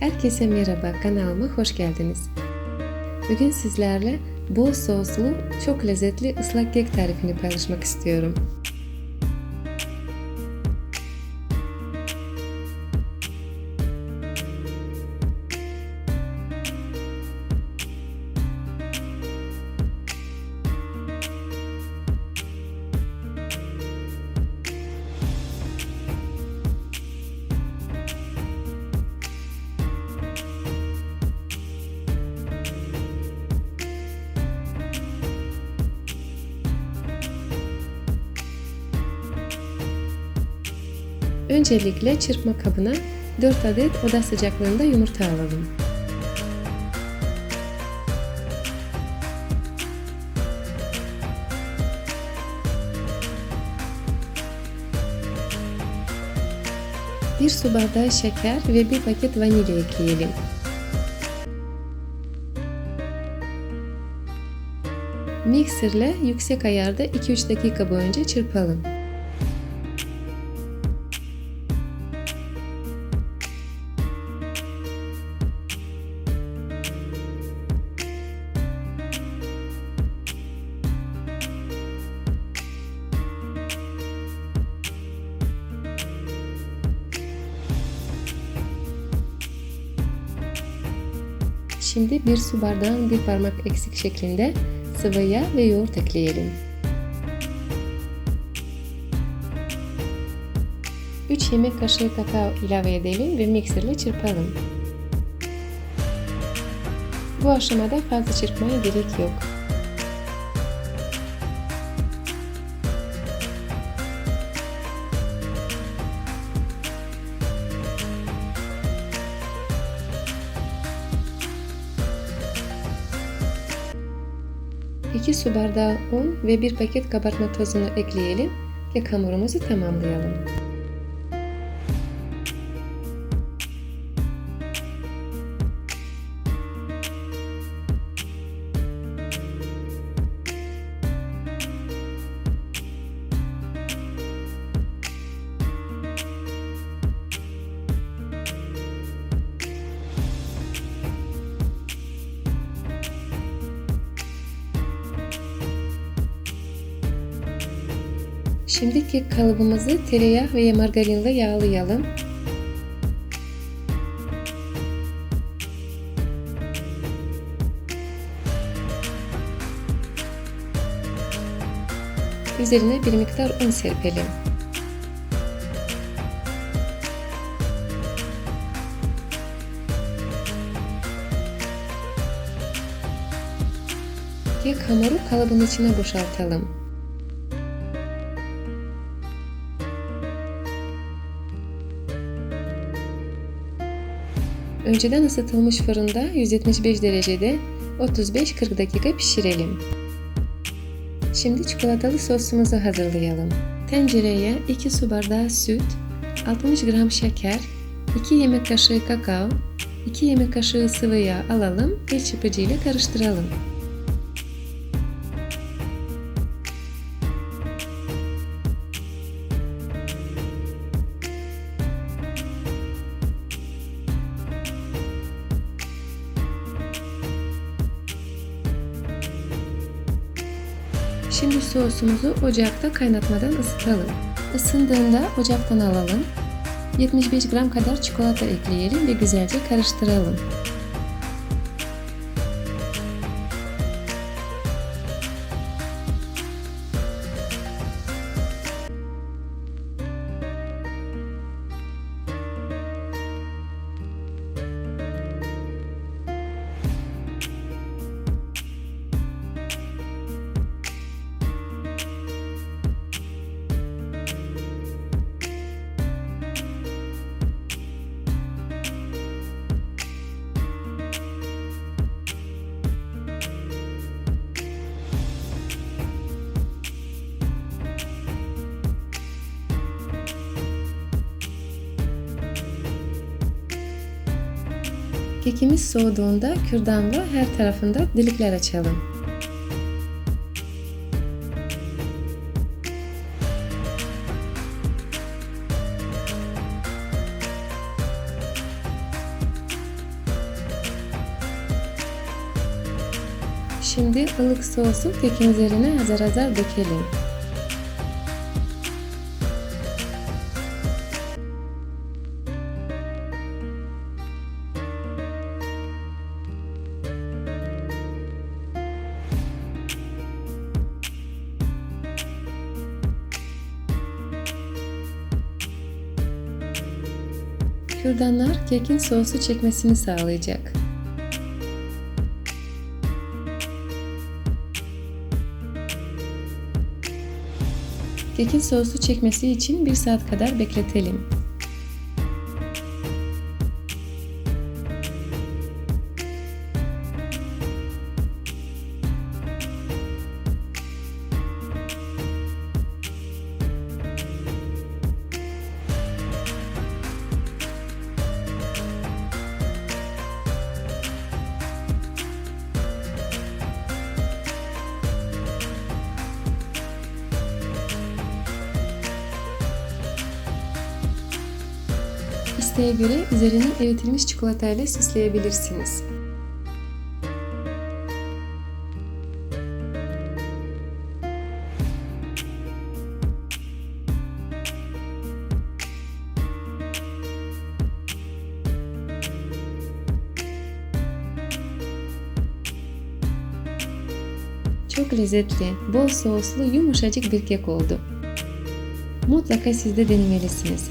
Herkese merhaba, kanalıma hoş geldiniz. Bugün sizlerle bol soslu, çok lezzetli ıslak kek tarifini paylaşmak istiyorum. Öncelikle çırpma kabına 4 adet oda sıcaklığında yumurta alalım. Bir su bardağı şeker ve bir paket vanilya ekleyelim. Mikserle yüksek ayarda 2-3 dakika boyunca çırpalım. Şimdi bir su bardağın bir parmak eksik şeklinde sıvı yağ ve yoğurt ekleyelim. 3 yemek kaşığı kakao ilave edelim ve mikserle çırpalım. Bu aşamada fazla çırpmaya gerek yok. İki su bardağı un ve bir paket kabartma tozunu ekleyelim ve hamurumuzu tamamlayalım. Şimdi kek kalıbımızı tereyağı ve margarinle yağlayalım. Üzerine bir miktar un serpelim. Kek hamuru kalıbın içine boşaltalım. Önceden ısıtılmış fırında 175 derecede 35-40 dakika pişirelim. Şimdi çikolatalı sosumuzu hazırlayalım. Tencereye 2 su bardağı süt, 60 gram şeker, 2 yemek kaşığı kakao, 2 yemek kaşığı sıvı yağ alalım ve çırpıcı ile karıştıralım. Şimdi sosumuzu ocakta kaynatmadan ısıtalım. Isındığında ocaktan alalım. 75 gram kadar çikolata ekleyelim ve güzelce karıştıralım. Kekimiz soğuduğunda kürdanla her tarafında delikler açalım. Şimdi ılık soğusun kekin üzerine azar azar dökelim. Kürdanlar kekin sosu çekmesini sağlayacak. Kekin sosu çekmesi için 1 saat kadar bekletelim. İsteğe göre üzerini eritilmiş çikolatayla süsleyebilirsiniz. Çok lezzetli, bol soslu, yumuşacık bir kek oldu. Mutlaka siz de denemelisiniz.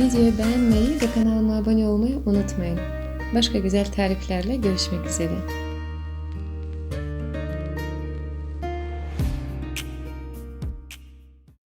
Videoyu beğenmeyi ve kanalıma abone olmayı unutmayın. Başka güzel tariflerle görüşmek üzere.